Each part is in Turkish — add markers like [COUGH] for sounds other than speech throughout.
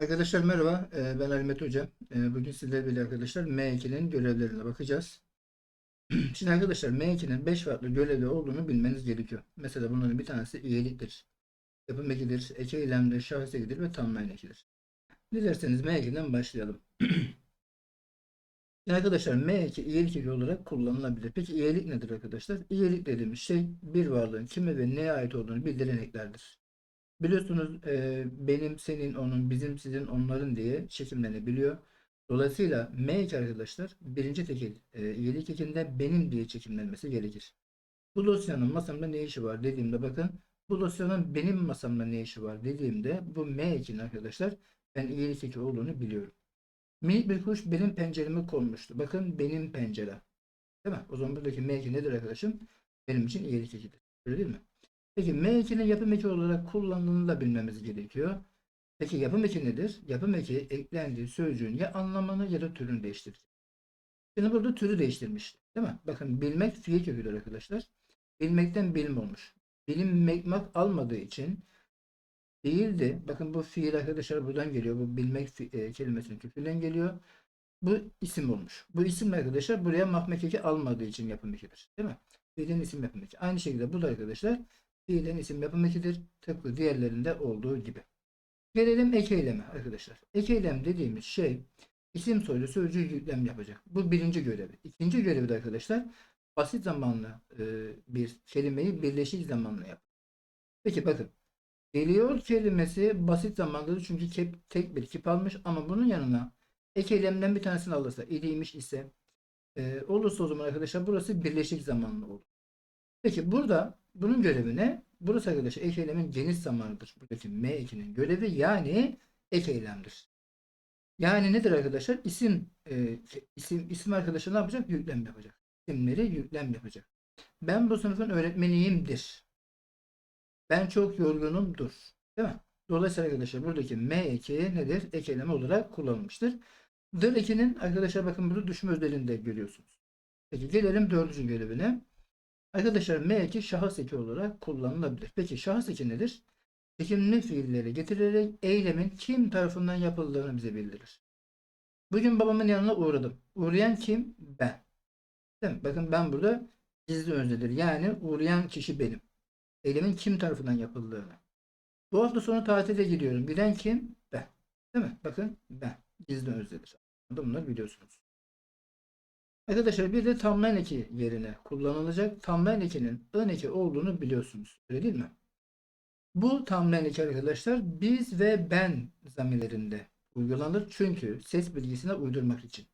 Arkadaşlar merhaba, Ee, ben Alimet Hoca. Ee, Bugün sizlerle birlikte arkadaşlar M2'nin görevlerine bakacağız. [CLEARS THROAT] Şimdi arkadaşlar M2'nin 5 farklı görevi olduğunu bilmeniz gerekiyor. Mesela bunların bir tanesi üyeliktir, yapım ekidir, eki eylemdir, şahıs ekidir ve timeline ekidir. Dilerseniz M2'den başlayalım. [CLEARS THROAT] Şimdi arkadaşlar M2 üyelik eki olarak kullanılabilir. Peki üyelik nedir arkadaşlar? Üyelik dediğimiz şey bir varlığın kime ve neye ait olduğunu bildiren eklerdir. Biliyorsunuz e, benim, senin, onun, bizim, sizin, onların diye çekimlenebiliyor. Dolayısıyla M2 arkadaşlar birinci tekil e, ekinde benim diye çekimlenmesi gerekir. Bu dosyanın masamda ne işi var dediğimde bakın bu dosyanın benim masamda ne işi var dediğimde bu M2'nin arkadaşlar ben üyelik eki olduğunu biliyorum. Minik bir kuş benim pencereme konmuştu. Bakın benim pencere. Değil mi? O zaman buradaki M2 nedir arkadaşım? Benim için üyelik ekidir. Öyle değil mi? Peki M2'nin yapım eki olarak kullanıldığını da bilmemiz gerekiyor. Peki yapım eki nedir? Yapım eki eklendiği sözcüğün ya anlamını ya da türünü değiştirir. Şimdi burada türü değiştirmiş. Değil mi? Bakın bilmek fiil köküdür arkadaşlar. Bilmekten bilim olmuş. Bilim mekmak almadığı için değildi. Bakın bu fiil arkadaşlar buradan geliyor. Bu bilmek e, kelimesinin kökünden geliyor. Bu isim olmuş. Bu isim arkadaşlar buraya mahmek eki almadığı için yapım ekidir. Değil mi? Fiilin isim yapım eki. Aynı şekilde bu da arkadaşlar fiilin isim yapım ekidir. Tıpkı diğerlerinde olduğu gibi. Gelelim ek eyleme arkadaşlar. Ek eylem dediğimiz şey isim soylu sözcüğü yüklem yapacak. Bu birinci görevi. İkinci görevi de arkadaşlar basit zamanlı e, bir kelimeyi birleşik zamanlı yap. Peki bakın. Geliyor kelimesi basit zamanlıdır çünkü kep- tek bir kip almış ama bunun yanına ek eylemden bir tanesini alırsa idiymiş ise e, olursa o zaman arkadaşlar burası birleşik zamanlı olur. Peki burada bunun görevi ne? Burası arkadaşlar ek eylemin geniş zamanıdır. Buradaki M2'nin görevi yani ek eylemdir. Yani nedir arkadaşlar? İsim e, isim isim arkadaşlar ne yapacak? Yüklem yapacak. İsimleri yüklem yapacak. Ben bu sınıfın öğretmeniyimdir. Ben çok yorgunumdur. Değil mi? Dolayısıyla arkadaşlar buradaki M2 nedir? Ek eylem olarak kullanılmıştır. Dır ekinin arkadaşlar bakın burada düşme özelliğini de görüyorsunuz. Peki gelelim dördüncü görevine. Arkadaşlar M2 şahıs eki olarak kullanılabilir. Peki şahıs eki nedir? Çekimli fiilleri getirerek eylemin kim tarafından yapıldığını bize bildirir. Bugün babamın yanına uğradım. Uğrayan kim? Ben. Değil mi? Bakın ben burada gizli öznedir. Yani uğrayan kişi benim. Eylemin kim tarafından yapıldığını. Bu hafta sonu tatile gidiyorum. Bilen kim? Ben. Değil mi? Bakın ben. Gizli öznedir. Bunları biliyorsunuz. Arkadaşlar bir de timeline eki yerine kullanılacak. Timeline ekinin ön eki olduğunu biliyorsunuz. Öyle değil mi? Bu timeline eki arkadaşlar biz ve ben zamirlerinde uygulanır. Çünkü ses bilgisine uydurmak için.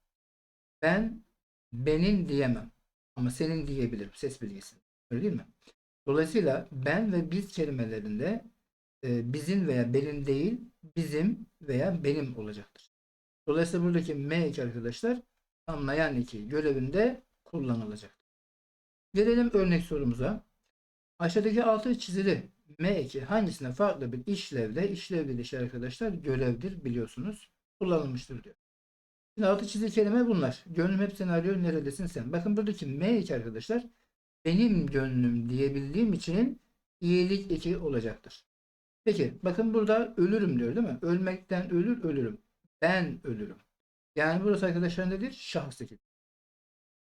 Ben benim diyemem. Ama senin diyebilirim ses bilgisini. Öyle değil mi? Dolayısıyla ben ve biz kelimelerinde e, bizim veya benim değil bizim veya benim olacaktır. Dolayısıyla buradaki M arkadaşlar anlayan iki görevinde kullanılacak. Gelelim örnek sorumuza. Aşağıdaki altı çizili M2 hangisine farklı bir işlevde işlevli işler arkadaşlar görevdir biliyorsunuz. Kullanılmıştır diyor. Şimdi altı çizili kelime bunlar. Gönlüm hep seni arıyor neredesin sen? Bakın buradaki M2 arkadaşlar benim gönlüm diyebildiğim için iyilik eki olacaktır. Peki bakın burada ölürüm diyor değil mi? Ölmekten ölür ölürüm. Ben ölürüm. Yani burası arkadaşlar nedir? Şahıs eki.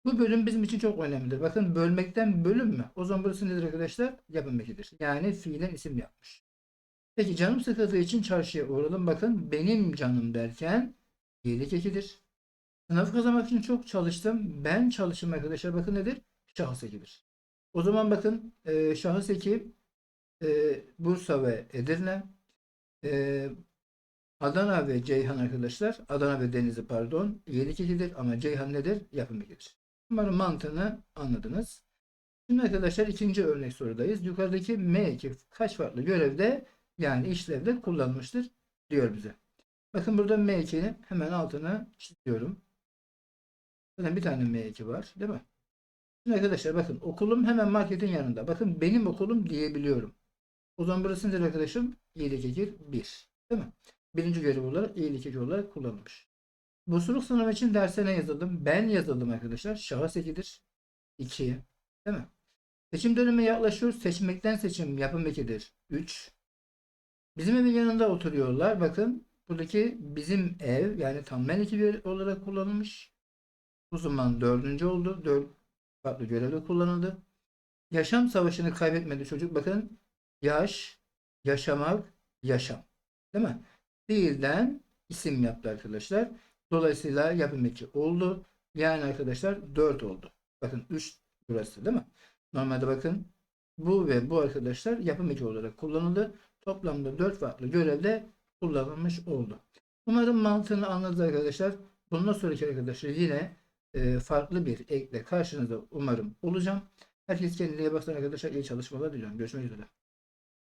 Bu bölüm bizim için çok önemlidir. Bakın bölmekten bölüm mü? O zaman burası nedir arkadaşlar? Yapım ekidir. Yani fiilen isim yapmış. Peki canım sıkıldığı için çarşıya uğradım. Bakın benim canım derken iyilik ekidir. Sınav kazanmak için çok çalıştım. Ben çalıştım arkadaşlar. Bakın nedir? Şahıs ekidir. O zaman bakın e, şahıs eki e, Bursa ve Edirne. E, Adana ve Ceyhan arkadaşlar. Adana ve Denizli pardon. Iyilik ekidir ama Ceyhan nedir? Yapım ekidir. Umarım mantığını anladınız. Şimdi arkadaşlar ikinci örnek sorudayız. Yukarıdaki M2 kaç farklı görevde yani işlevde kullanılmıştır diyor bize. Bakın burada M2'nin hemen altına çiziyorum. Zaten bir tane M2 var değil mi? Şimdi arkadaşlar bakın okulum hemen marketin yanında. Bakın benim okulum diyebiliyorum. O zaman burası nedir arkadaşım? İyilik ekir 1. Değil mi? Birinci görev olarak iyilik eki olarak kullanılmış. Bursluluk sınavı için derse ne yazıldım? Ben yazıldım arkadaşlar. Şahıs ekidir. 2. Değil mi? Seçim dönemi yaklaşıyor. Seçmekten seçim yapım ekidir. 3. Bizim evin yanında oturuyorlar. Bakın Buradaki bizim ev yani tam ekibi olarak kullanılmış. Bu zaman dördüncü oldu. Dört farklı görevde kullanıldı. Yaşam savaşını kaybetmedi çocuk. Bakın yaş, yaşamak, yaşam. Değil mi? Fiilden isim yaptı arkadaşlar. Dolayısıyla yapım eki oldu. Yani arkadaşlar 4 oldu. Bakın 3 burası değil mi? Normalde bakın bu ve bu arkadaşlar yapım eki olarak kullanıldı. Toplamda 4 farklı görevde kullanılmış oldu. Umarım mantığını anladınız arkadaşlar. Bundan sonraki arkadaşlar yine e, farklı bir ekle karşınızda umarım olacağım. Herkes kendine iyi baksın arkadaşlar. İyi çalışmalar diliyorum. Görüşmek üzere.